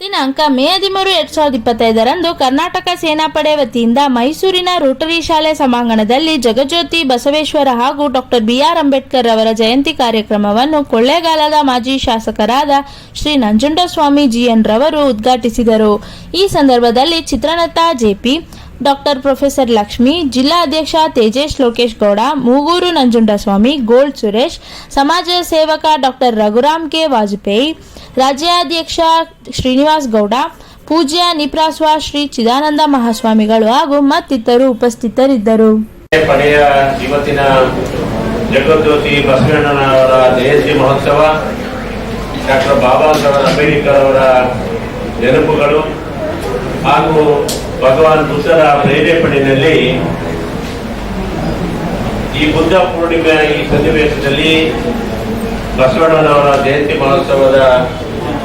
ದಿನಾಂಕ ಮೇ ಹದಿಮೂರು ಎರಡ್ ಸಾವಿರದ ಇಪ್ಪತ್ತೈದರಂದು ಕರ್ನಾಟಕ ಸೇನಾಪಡೆ ವತಿಯಿಂದ ಮೈಸೂರಿನ ರೋಟರಿ ಶಾಲೆ ಸಭಾಂಗಣದಲ್ಲಿ ಜಗಜ್ಯೋತಿ ಬಸವೇಶ್ವರ ಹಾಗೂ ಡಾಕ್ಟರ್ ಬಿಆರ್ ಅಂಬೇಡ್ಕರ್ ಅವರ ಜಯಂತಿ ಕಾರ್ಯಕ್ರಮವನ್ನು ಕೊಳ್ಳೇಗಾಲದ ಮಾಜಿ ಶಾಸಕರಾದ ಶ್ರೀ ನಂಜುಂಡಸ್ವಾಮಿ ಜಿಎನ್ ರವರು ಉದ್ಘಾಟಿಸಿದರು. ಈ ಸಂದರ್ಭದಲ್ಲಿ ಚಿತ್ರನಟ ಜೆಪಿ ಡಾಕ್ಟರ್ ಪ್ರೊಫೆಸರ್ ಲಕ್ಷ್ಮಿ, ಜಿಲ್ಲಾ ಅಧ್ಯಕ್ಷ ತೇಜೇಶ್ ಲೋಕೇಶ್ ಗೌಡ, ಮೂಗೂರು ನಂಜುಂಡಸ್ವಾಮಿ ಗೋಲ್ಡ್ ಸುರೇಶ್, ಸಮಾಜ ಸೇವಕ ಡಾಕ್ಟರ್ ರಘುರಾಮ್ ಕೆ. ವಾಜಪೇಯಿ, ರಾಜ್ಯಾಧ್ಯಕ್ಷ ಶ್ರೀನಿವಾಸ್ ಗೌಡ, ಪೂಜ್ಯ ನಿಪ್ರಾಸ್ವ ಶ್ರೀ ಚಿದಾನಂದ ಮಹಾಸ್ವಾಮಿಗಳು ಹಾಗೂ ಮತ್ತಿತರು ಉಪಸ್ಥಿತರಿದ್ದರು. ಜಗಜ್ಯೋತಿ ಬಸವಣ್ಣನವರ ಜಯಂತಿ ಮಹೋತ್ಸವ ಡಾಕ್ಟರ್ ಬಾಬಾ ಸಾಹೇಬ್ ಅಂಬೇಡ್ಕರ್ ಅವರ ನೆನಪುಗಳು ಹಾಗೂ ಭಗವಾನ್ ಬುದ್ಧರ ಪ್ರೇರೇಪಣೆಯಲ್ಲಿ ಈ ಬುದ್ಧ ಪೂರ್ಣಿಮೆ ಈ ಸನ್ನಿವೇಶದಲ್ಲಿ ಬಸವಣ್ಣನವರ ಜಯಂತಿ ಮಹೋತ್ಸವದ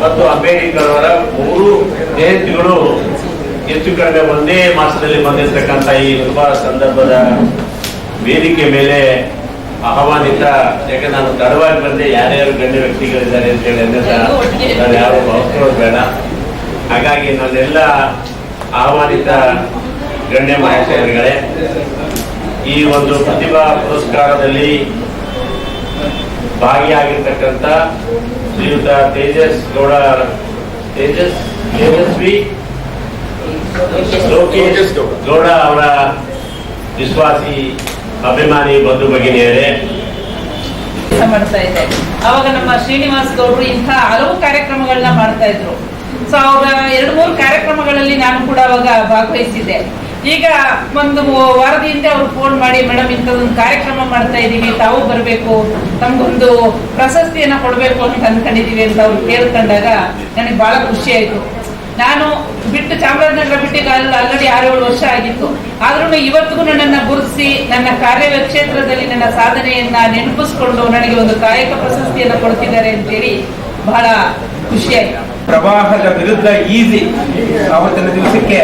ಮತ್ತು ಅಂಬೇಡ್ಕರ್ ಅವರ ಮೂರು ಜಯಂತಿಗಳು ಹೆಚ್ಚು ಕಡಿಮೆ ಒಂದೇ ಮಾಸದಲ್ಲಿ ಬಂದಿರತಕ್ಕಂತ ಈ ಶುಭ ಸಂದರ್ಭದ ವೇದಿಕೆ ಮೇಲೆ ಆಹ್ವಾನಿತ ಯಾಕೆ ನಾನು ತಡವಾಗಿ ಬಂದೆ. ಯಾರ್ಯಾರು ಗಣ್ಯ ವ್ಯಕ್ತಿಗಳಿದ್ದಾರೆ ಅಂತ ಹೇಳಿ ನಾನು ಯಾರು ಬೇಡ. ಹಾಗಾಗಿ ನನ್ನೆಲ್ಲ ಆಹ್ವಾನಿತ ಗಣ್ಯ ಮಹಾಶಯರುಗಳೇ, ಈ ಒಂದು ಪ್ರತಿಭಾ ಪುರಸ್ಕಾರದಲ್ಲಿ ಭಾಗಿಯಾಗಿರ್ತಕ್ಕಂಥ ಶ್ರೀಯುತ ತೇಜಸ್ ಗೌಡ, ತೇಜಸ್, ತೇಜಸ್ವಿ, ಲೋಕೇಶ್ ಗೌಡ ಅವರ ವಿಶ್ವಾಸಿ ಅಭಿಮಾನಿ ಬಂಧು ಭಗಿನಿಯರೇ. ಮಾಡ್ತಾ ಇದ್ದೆ ಅವಾಗ ನಮ್ಮ ಶ್ರೀನಿವಾಸ್ ಗೌಡರು ಇಂತಹ ಹಲವು ಕಾರ್ಯಕ್ರಮಗಳನ್ನ ಮಾಡ್ತಾ ಇದ್ರು. ಸೊ ಅವರ ಎರಡು ಮೂರು ಕಾರ್ಯಕ್ರಮಗಳಲ್ಲಿ ನಾನು ಕೂಡ ಅವಾಗ ಭಾಗವಹಿಸಿದ್ದೆ. ಈಗ ಒಂದು ವಾರದ ಹಿಂದೆ ಅವ್ರು ಫೋನ್ ಮಾಡಿ ಮೇಡಮ್ ಇಂಥದೊಂದು ಕಾರ್ಯಕ್ರಮ ಮಾಡ್ತಾ ಇದ್ದೀವಿ, ತಾವು ಬರಬೇಕು ತಮಗೊಂದು ಪ್ರಶಸ್ತಿಯನ್ನು ಕೊಡಬೇಕು ಅಂತ ಅನ್ಕೊಂಡಿದೀವಿ ಅಂತ ಅವ್ರು ಕೇಳ್ಕೊಂಡಾಗ ನನಗೆ ಬಹಳ ಖುಷಿ ಆಯ್ತು ನಾನು ಬಿಟ್ಟು ಚಾಮರಾಜನಗರ ಬಿಟ್ಟಿಗೆ ಅಲ್ಲಿ ಆಲ್ರೆಡಿ ಆರು ಏಳು ವರ್ಷ ಆಗಿತ್ತು. ಆದ್ರೂ ಇವತ್ತಿಗೂ ನನ್ನನ್ನು ಗುರುತಿಸಿ, ನನ್ನ ಕಾರ್ಯ ಕ್ಷೇತ್ರದಲ್ಲಿ ನನ್ನ ಸಾಧನೆಯನ್ನ ನೆನಪಿಸ್ಕೊಂಡು ನನಗೆ ಒಂದು ಕಾಯಕ ಪ್ರಶಸ್ತಿಯನ್ನು ಕೊಡ್ತಿದ್ದಾರೆ ಅಂತೇಳಿ ಬಹಳ ಖುಷಿಯಾಯಿತು. ಪ್ರವಾಹದ ವಿರುದ್ಧ ಈಸಿ ಆವತ್ತಿನ ದಿವಸಕ್ಕೆ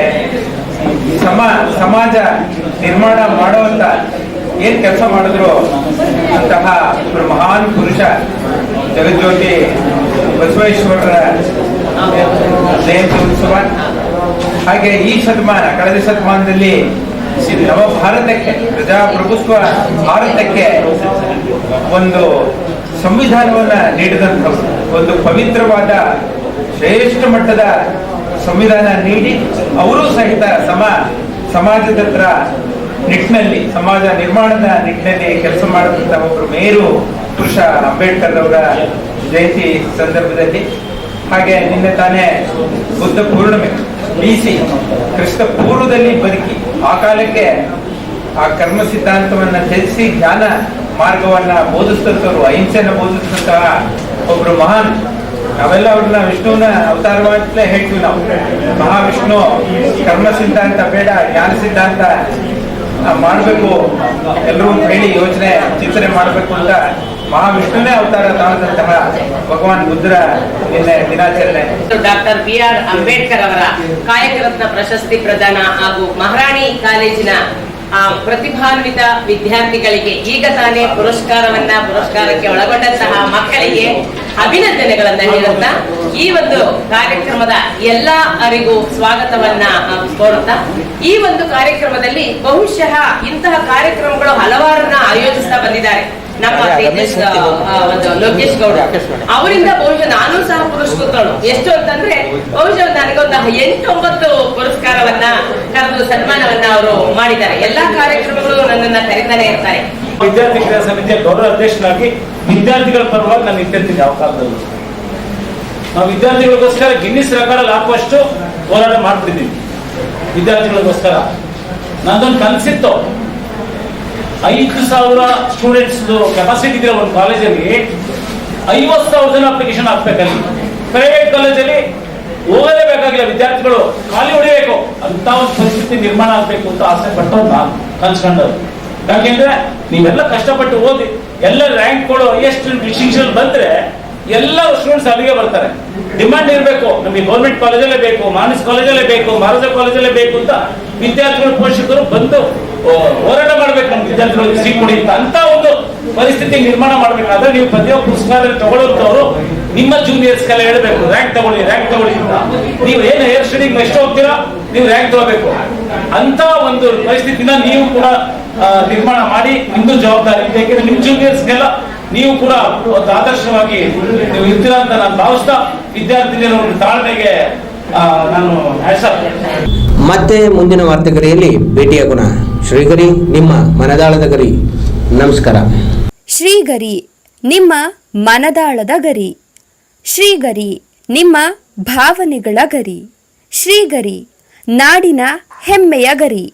ಸಮ, ಸಮಾಜ ನಿರ್ಮಾಣ ಮಾಡುವಂತ ಏನ್ ಕೆಲಸ ಮಾಡಿದ್ರು ಅಂತಹ ಒಬ್ಬರು ಮಹಾನ್ ಪುರುಷ ಜಗಜ್ಯೋತಿ ಬಸವೇಶ್ವರರ ಜಯಂತಿ ಉತ್ಸವ ಹಾಗೆ ಈ ಶತಮಾನ, ಕಳೆದ ಶತಮಾನದಲ್ಲಿ ನವ ಭಾರತಕ್ಕೆ ಪ್ರಜಾಪ್ರಭುತ್ವ ಭಾರತಕ್ಕೆ ಒಂದು ಸಂವಿಧಾನವನ್ನ ನೀಡಿದಂಥ ಒಂದು ಪವಿತ್ರವಾದ ಶ್ರೇಷ್ಠ ಮಟ್ಟದ ಸಂವಿಧಾನ ನೀಡಿ ಅವರು ಸಹಿತ ಸಮ ಸಮಾಜದ ಹತ್ರ ನಿಟ್ಟಿನಲ್ಲಿ, ಸಮಾಜ ನಿರ್ಮಾಣದ ನಿಟ್ಟಿನಲ್ಲಿ ಕೆಲಸ ಮಾಡುತ್ತಿದ್ದ ಒಬ್ಬರು ಮೇರು ಪುರುಷ ಅಂಬೇಡ್ಕರ್ ಅವರ ಜಯಂತಿ ಸಂದರ್ಭದಲ್ಲಿ. ಹಾಗೆ ನಿನ್ನೆ ತಾನೇ ಬುದ್ಧ ಪೂರ್ಣಿಮೆ ಬಿಸಿ ಕ್ರಿಸ್ತ ಪೂರ್ವದಲ್ಲಿ ಬದುಕಿ, ಆ ಕಾಲಕ್ಕೆ ಆ ಕರ್ಮ ಸಿದ್ಧಾಂತವನ್ನ ತಿಳಿಸಿ ಜ್ಞಾನ ಮಾರ್ಗವನ್ನ ಬೋಧಿಸ್ತಂತವ್ರು ಅಹಿಂಸೆಯನ್ನ ಬೋಧಿಸ್ತಂತಹ ಒಬ್ರು ಮಹಾನ್ ನಾವೆಲ್ಲ ಅವ್ರನ್ನ ವಿಷ್ಣುವನ್ನ ಅವತಾರವಾಗ್ಲೇ ಹೇಳ್ತೀವಿ ನಾವು. ಮಹಾವಿಷ್ಣು ಕರ್ಮ ಸಿದ್ಧಾಂತ ಬೇಡ ಜ್ಞಾನ ಸಿದ್ಧಾಂತ ಮಾಡಬೇಕು ಎಲ್ಲರೂ ಹೇಳಿ ಯೋಚನೆ ಚಿಂತನೆ ಮಾಡಬೇಕು ಅಂತ ಮಹಾವಿಷ್ಣುವೇ ಅವತಾರ ತಾಳದಂತಹ ಭಗವಾನ್ ಬುದ್ಧರ ನಿನ್ನೆ ದಿನಾಚರಣೆ. ಡಾಕ್ಟರ್ ಬಿ ಆರ್ ಅಂಬೇಡ್ಕರ್ ಅವರ ಕಾಯಕರತ್ನ ಪ್ರಶಸ್ತಿ ಪ್ರದಾನ ಹಾಗೂ ಮಹಾರಾಣಿ ಕಾಲೇಜಿನ ಆ, ಪ್ರತಿಭಾನ್ವಿತ ವಿದ್ಯಾರ್ಥಿಗಳಿಗೆ ಈಗ ತಾನೇ ಪುರಸ್ಕಾರವನ್ನ ಪುರಸ್ಕಾರಕ್ಕೆ ಒಳಗೊಂಡಂತಹ ಮಕ್ಕಳಿಗೆ ಅಭಿನಂದನೆಗಳನ್ನ ಹೇಳುತ್ತಾ ಈ ಒಂದು ಕಾರ್ಯಕ್ರಮದ ಎಲ್ಲರಿಗೂ ಸ್ವಾಗತವನ್ನ ಕೋರುತ್ತಾ. ಈ ಒಂದು ಕಾರ್ಯಕ್ರಮದಲ್ಲಿ ಬಹುಶಃ ಇಂತಹ ಕಾರ್ಯಕ್ರಮಗಳು ಹಲವಾರನ್ನ ಆಯೋಜಿಸ್ತಾ ಬಂದಿದ್ದಾರೆ. ನಮ್ಮ ತೇಜಸ್ ಒಂದು ಲೋಕೇಶ್ ಗೌಡ. ಅವರಿಂದ ಬಹುಶಃ ನಾನು ಸಹ ಪುರಸ್ಕೃತಳು. ಎಷ್ಟು ಅಂತಂದ್ರೆ ಬಹುಶಃ ನನಗೊಂದು ಎಂಟು ಒಂಬತ್ತು ಪುರಸ್ಕಾರವನ್ನ ಕರೆದು ಸನ್ಮಾನವನ್ನ ಅವರು ಮಾಡಿದ್ದಾರೆ. ಎಲ್ಲಾ ಕಾರ್ಯಕ್ರಮಗಳು ನನ್ನನ್ನ ಕರೀತಾನೆ ಇರ್ತಾರೆ. ವಿದ್ಯಾರ್ಥಿ ಕ್ರಿಯಾ ಸಮಿತಿಯ ಗೌರವ ಅಧ್ಯಕ್ಷನಾಗಿ ವಿದ್ಯಾರ್ಥಿಗಳ ಪರವಾಗಿ ನಾನು ನಿಂತಿರ್ತೀನಿ ಯಾವ ಕಾಲದಲ್ಲಿ. ನಾವು ವಿದ್ಯಾರ್ಥಿಗಳಿಗೋಸ್ಕರ ಗಿನ್ನಿಸ್ ರೆಕಾರ್ಡ್ ಹಾಕುವಷ್ಟು ಹೋರಾಟ ಮಾಡ್ತಿದ್ದೀನಿ ವಿದ್ಯಾರ್ಥಿಗಳಿಗೋಸ್ಕರ. ನಂದೊಂದು ಕನಸಿತ್ತು. ಐದು ಸಾವಿರ ಸ್ಟೂಡೆಂಟ್ಸ್ ಕೆಪಾಸಿಟಿ ಇದೆ ಒಂದು ಕಾಲೇಜಲ್ಲಿ ಐವತ್ತು ಸಾವಿರ ಜನ ಅಪ್ಲಿಕೇಶನ್ ಹಾಕ್ಬೇಕಲ್ಲಿ. ಪ್ರೈವೇಟ್ ಕಾಲೇಜಲ್ಲಿ ಓದಲೇಬೇಕಾಗಿಲ್ಲ ವಿದ್ಯಾರ್ಥಿಗಳು. ಖಾಲಿ ಹೊಡಿಬೇಕು. ಅಂತ ಒಂದು ಪರಿಸ್ಥಿತಿ ನಿರ್ಮಾಣ ಆಗಬೇಕು ಅಂತ ಆಸೆ ಪಟ್ಟವ್ರು ನಾನು, ಕನ್ಸ್ಕೊಂಡವ್ರು. ಯಾಕೆಂದ್ರೆ ನೀವೆಲ್ಲ ಕಷ್ಟಪಟ್ಟು ಓದಿ ಎಲ್ಲ ರ್ಯಾಂಕ್ಗಳು ಹೈಯೆಸ್ಟ್ ಡಿಸ್ಟಿಂಕ್ಷನ್ ಬಂದ್ರೆ ಎಲ್ಲ ಸ್ಟೂಡೆಂಟ್ಸ್ ಅಲ್ಲಿಗೆ ಬರ್ತಾರೆ. ಡಿಮಾಂಡ್ ಇರಬೇಕು. ನಮಗೆ ಗೌರ್ಮೆಂಟ್ ಕಾಲೇಜಲ್ಲೇ ಬೇಕು ಮಾನಸ್ ಕಾಲೇಜಲ್ಲೇ ಬೇಕು ಮಹಾರಾಜ ಕಾಲೇಜಲ್ಲೇ ಬೇಕು ಅಂತ ವಿದ್ಯಾರ್ಥಿಗಳು, ಪೋಷಕರು ಬಂದು ಹೋರಾಟ ಮಾಡ್ಬೇಕು ನಮ್ಮ ವಿದ್ಯಾರ್ಥಿಗಳಿಗೆ ಸೀಟ್ ಕೊಡಿ ಅಂತ ಅಂತ ಒಂದು ಪರಿಸ್ಥಿತಿ ನಿರ್ಮಾಣ ಮಾಡ್ಬೇಕಾದ್ರೆ ನೀವು ಪದ್ಯ ಪುರಸ್ಕಾರ ತಗೊಳ್ಳೋಂಥವ್ರು ನಿಮ್ಮ ಜೂನಿಯರ್ಸ್ ಕಲೆ ಹೇಳ್ಬೇಕು ರ್ಯಾಂಕ್ ತಗೊಳ್ಳಿ ರ್ಯಾಂಕ್ ತಗೊಳ್ಳಿ ಅಂತ. ನೀವು ಏನು ಹೇರ್ ಸ್ಟಡಿಂಗ್ ಎಷ್ಟು ಹೋಗ್ತೀರಾ? ನೀವು ರ್ಯಾಂಕ್ ತಗೋಬೇಕು. ಅಂತ ಒಂದು ಪರಿಸ್ಥಿತಿನ ನೀವು ಕೂಡ ನಿರ್ಮಾಣ ಮಾಡಿ ನಿಮ್ದು ಜವಾಬ್ದಾರಿ. ಇದೆ ಯಾಕೆಂದ್ರೆ ನಿಮ್ ಜೂನಿಯರ್ಸ್ಗೆಲ್ಲ ನೀವು ಕೂಡ ಒಂದು ಆದರ್ಶವಾಗಿ ನೀವು ಇರ್ತೀರಾ ಅಂತ ನಾನು ಭಾವಿಸ್ತಾ ವಿದ್ಯಾರ್ಥಿನಿಯರ ಒಂದು ತಾಳ್ಮೆಗೆ ನಾನು ಮತ್ತೆ ಮುಂದಿನ ವಾರ್ತೆಗರಿಯಲ್ಲಿ ಭೇಟಿಯಾಗೋಣ ಶ್ರೀಗರಿ ನಿಮ್ಮ ಮನದಾಳದ ಗರಿ. ನಮಸ್ಕಾರ. ಶ್ರೀಗರಿ ನಿಮ್ಮ ಮನದಾಳದ ಗರಿ. ಶ್ರೀಗರಿ ನಿಮ್ಮ ಭಾವನೆಗಳ ಗರಿ. ಶ್ರೀಗರಿ ನಾಡಿನ ಹೆಮ್ಮೆಯ ಗರಿ.